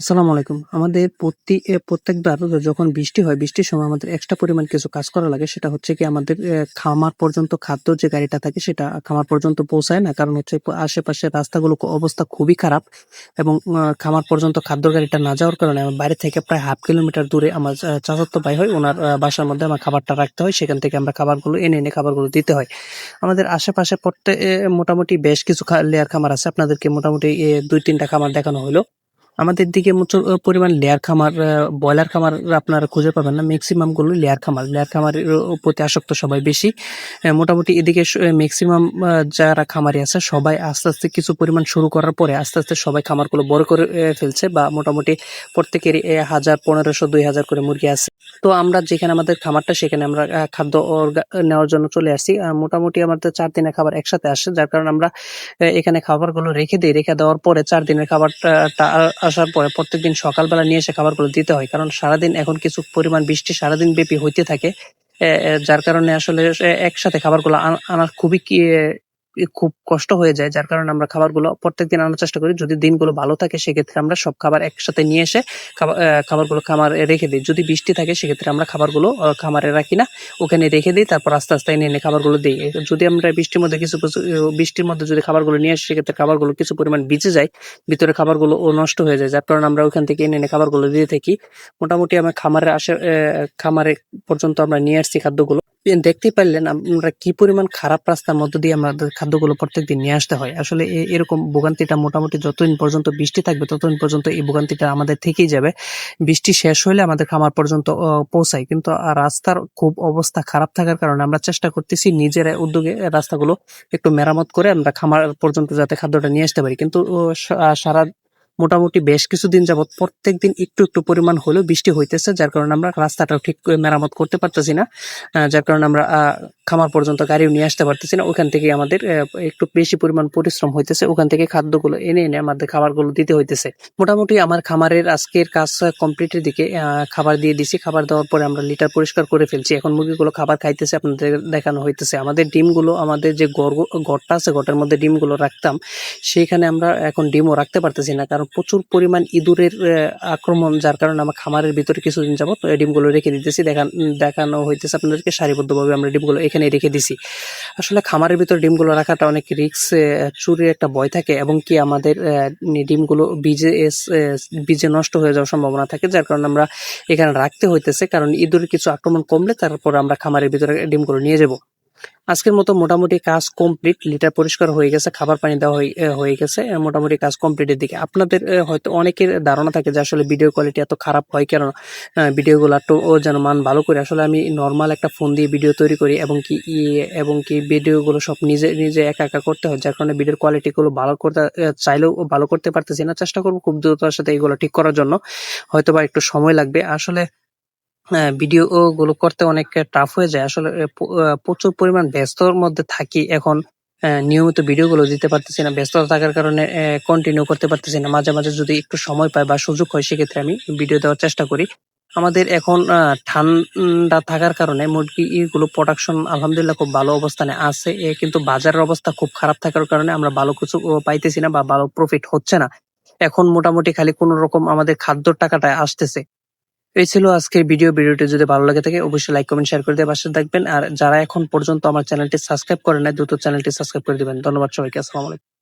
আসসালামু আলাইকুম। আমাদের প্রতি প্রত্যেকবার যখন বৃষ্টি হয়, বৃষ্টির সময় আমাদের এক্সট্রা পরিমাণ কিছু কাজ করা লাগে। সেটা হচ্ছে কি আমাদের খামার পর্যন্ত খাদ্য যে গাড়িটা থাকে সেটা খামার পর্যন্ত পৌঁছায় না। কারণ হচ্ছে প আশেপাশের রাস্তাগুলো অবস্থা খুবই খারাপ এবং খামার পর্যন্ত খাদ্য গাড়িটা না যাওয়ার কারণে আমার বাড়ি থেকে প্রায় হাফ কিলোমিটার দূরে আমার চা চাচাতো ভাই হয়। ওনার বাসার মধ্যে আমার খাবারটা রাখতে হয়। সেখান থেকে আমরা খাবারগুলো এনে, এনে খাবারগুলো দিতে হয়। আমাদের আশেপাশে এ মোটামুটি বেশ কিছু লেয়ার খামার আছে। আপনাদেরকে মোটামুটি এ ২-৩ খামার দেখানো হইল। আমাদের দিকে প্রচুর পরিমাণ লেয়ার খামার, ব্রয়লার খামার আপনারা খুঁজে পাবেন না। মেক্সিমামগুলো লেয়ার খামার। লেয়ার খামারের প্রতি আসক্ত সবাই বেশি। মোটামুটি এদিকে ম্যাক্সিমাম যারা খামারি আছে সবাই আস্তে, আস্তে কিছু পরিমাণ শুরু করার পরে আস্তে, আস্তে সবাই খামারগুলো বড় করে ফেলছে বা মোটামুটি প্রত্যেকেরই হাজার পনেরোশো দুই হাজার করে মুরগি আছে। তো আমরা যেখানে আমাদের খামারটা সেখানে আমরা খাদ্য নেওয়ার জন্য চলে আসি মোটামুটি আমাদের চার দিনের খাবার একসাথে আসে। যার কারণে আমরা এখানে খাবারগুলো রেখে দিই রেখে দেওয়ার পরে চার দিনের খাবারটা আসার পরে প্রত্যেকদিন সকালবেলা নিয়ে এসে খাবারগুলো দিতে হয়। কারণ সারাদিন এখন কিছু পরিমাণ বৃষ্টি সারাদিন ব্যাপী হইতে থাকে। যার কারণে আসলে একসাথে খাবারগুলো আনা খুবই খুব কষ্ট হয়ে যায়। যার কারণে আমরা খাবারগুলো প্রত্যেকদিন আনার চেষ্টা করি। যদি দিনগুলো ভালো থাকে সেক্ষেত্রে আমরা সব খাবার একসাথে নিয়ে এসে খাবারগুলো খামারে রেখে দিই যদি বৃষ্টি থাকে সেক্ষেত্রে আমরা খাবারগুলো খামারে রাখি না। ওখানে রেখে দিই তারপর আস্তে, আস্তে এনে, এনে খাবারগুলো দেই। যদি আমরা বৃষ্টির মধ্যে কিছু, কিছু বৃষ্টির মধ্যে যদি খাবারগুলো নিয়ে আসি সেক্ষেত্রে খাবারগুলো কিছু পরিমাণ ভিজে যায়। ভিতরে খাবারগুলো নষ্ট হয়ে যায়। যার কারণে আমরা ওখান থেকে এনে, এনে খাবারগুলো দিয়ে থাকি। মোটামুটি আমার খামারের আশে এ খামারে পর্যন্ত আমরা নিয়ে আসছি খাদ্যগুলো। এ দেখতেই পারলেন আমরা কি পরিমাণ খারাপ রাস্তার মধ্য দিয়ে আমাদের খাদ্যগুলো প্রত্যেকদিন নিয়ে আসতে হয়। আসলে এরকম ভোগান্তিটা মোটামুটি যতদিন পর্যন্ত বৃষ্টি থাকবে, ততদিন পর্যন্ত এই ভোগান্তিটা আমাদের থেকেই যাবে। বৃষ্টি শেষ হলে আমাদের খামার পর্যন্ত পৌঁছায়। কিন্তু রাস্তার খুব অবস্থা খারাপ থাকার কারণে আমরা চেষ্টা করতেছি নিজেরা উদ্যোগে রাস্তাগুলো একটু মেরামত করে আমরা খামার পর্যন্ত যাতে খাদ্যটা নিয়ে আসতে পারি। কিন্তু সারা মোটামুটি বেশ কিছুদিন যাবৎ প্রত্যেকদিন একটু, একটু পরিমাণ হলেও বৃষ্টি হইতেছে। যার কারণে আমরা রাস্তাটাও ঠিক মেরামত করতে পারতেছি না। যার কারণে আমরা খামার পর্যন্ত গাড়িও নিয়ে আসতে পারতেছি না। ওখান থেকে আমাদের একটু বেশি পরিমাণ পরিশ্রম হইতেছে। ওখান থেকে খাদ্যগুলো এনে, এনে আমাদের খাবারগুলো দিতে হইতেছে। মোটামুটি আমার খামারের আজকের কাজ কমপ্লিটের দিকে খাবার দিয়ে দিছি। খাবার দেওয়ার পরে আমরা লিটার পরিষ্কার করে ফেলছি। এখন মুরগিগুলো খাবার খাইতেছে আপনাদের দেখানো হইতেছে। আমাদের ডিমগুলো আমাদের যে ঘরটা আছে ঘরটার মধ্যে ডিমগুলো রাখতাম। সেইখানে আমরা এখন ডিমও রাখতে পারতেছি না। কারণ প্রচুর পরিমাণ ইঁদুরের আক্রমণ যার কারণে আমার খামারের ভিতরে কিছুদিন যাবৎ এ ডিমগুলো রেখে দিতেছি। দেখান হইতেছে আপনাদেরকে সারিবদ্ধভাবে আমরা ডিমগুলো এখানেই রেখে দিছি। আসলে খামারের ভিতরে ডিমগুলো রাখাটা অনেক রিক্স চুরির একটা ভয় থাকে এবং কি আমাদের ডিমগুলো বীজে এস বীজে নষ্ট হয়ে যাওয়ার সম্ভাবনা থাকে। যার কারণে আমরা এখানে রাখতে হইতেছে। কারণ ইঁদুরের কিছু আক্রমণ কমলে তারপর আমরা খামারের ভিতরে ডিমগুলো নিয়ে যাব। আজকের মতো মোটামুটি কাজ কমপ্লিট। লিটার পরিষ্কার হয়ে গেছে। খাবার পানি দেওয়া হয়ে গেছে। মোটামুটি কাজ কমপ্লিটের দিকে। আপনাদের হয়তো অনেকের ধারণা থাকে যে আসলে ভিডিও কোয়ালিটি এত খারাপ হয় কেন? ভিডিওগুলো একটু যেন মান ভালো করে আসলে আমি নর্মাল একটা ফোন দিয়ে ভিডিও তৈরি করি এবং কি এবং কি ভিডিওগুলো সব নিজে, নিজে একা, একা করতে হয়। যার কারণে ভিডিওর কোয়ালিটি গুলো ভালো করতে চাইলেও ভালো করতে পারতেছি না। চেষ্টা করব খুব দ্রুততার সাথে এগুলো ঠিক করার জন্য। হয়তো বা একটু সময় লাগবে। আসলে হ্যাঁ, ভিডিও গুলো করতে অনেক টাফ হয়ে যায়। আসলে প্রচুর পরিমাণ ব্যস্তর মধ্যে থাকি এখন নিয়মিত ভিডিওগুলো দিতে পারতেছি না। ব্যস্ততা থাকার কারণে কন্টিনিউ করতে পারতেছি না। মাঝে, মাঝে যদি একটু সময় পাই বা সুযোগ হয় সেক্ষেত্রে আমি ভিডিও দেওয়ার চেষ্টা করি। আমাদের এখন ঠান্ডা থাকার কারণে মুরগি মুরগিগুলো প্রোডাকশন আলহামদুলিল্লাহ খুব ভালো অবস্থানে আছে। কিন্তু বাজারের অবস্থা খুব খারাপ থাকার কারণে আমরা ভালো কিছু পাইতেছি না বা ভালো প্রফিট হচ্ছে না। এখন মোটামুটি খালি কোনরকম আমাদের খাদ্য টাকাটা আসতেছে। এই ছিল আজকের ভিডিও। ভিডিওটি যদি ভালো লাগে থাকে অবশ্যই লাইক, কমেন্ট, শেয়ার করে দিয়ে পাশে থাকবেন। আর যারা এখন পর্যন্ত আমার চ্যানেলটি সাবস্ক্রাইব করেন নাই দ্রুত চ্যানেলটি সাবস্ক্রাইব করে দিবেন। ধন্যবাদ সবাইকে। আসসালামু আলাইকুম।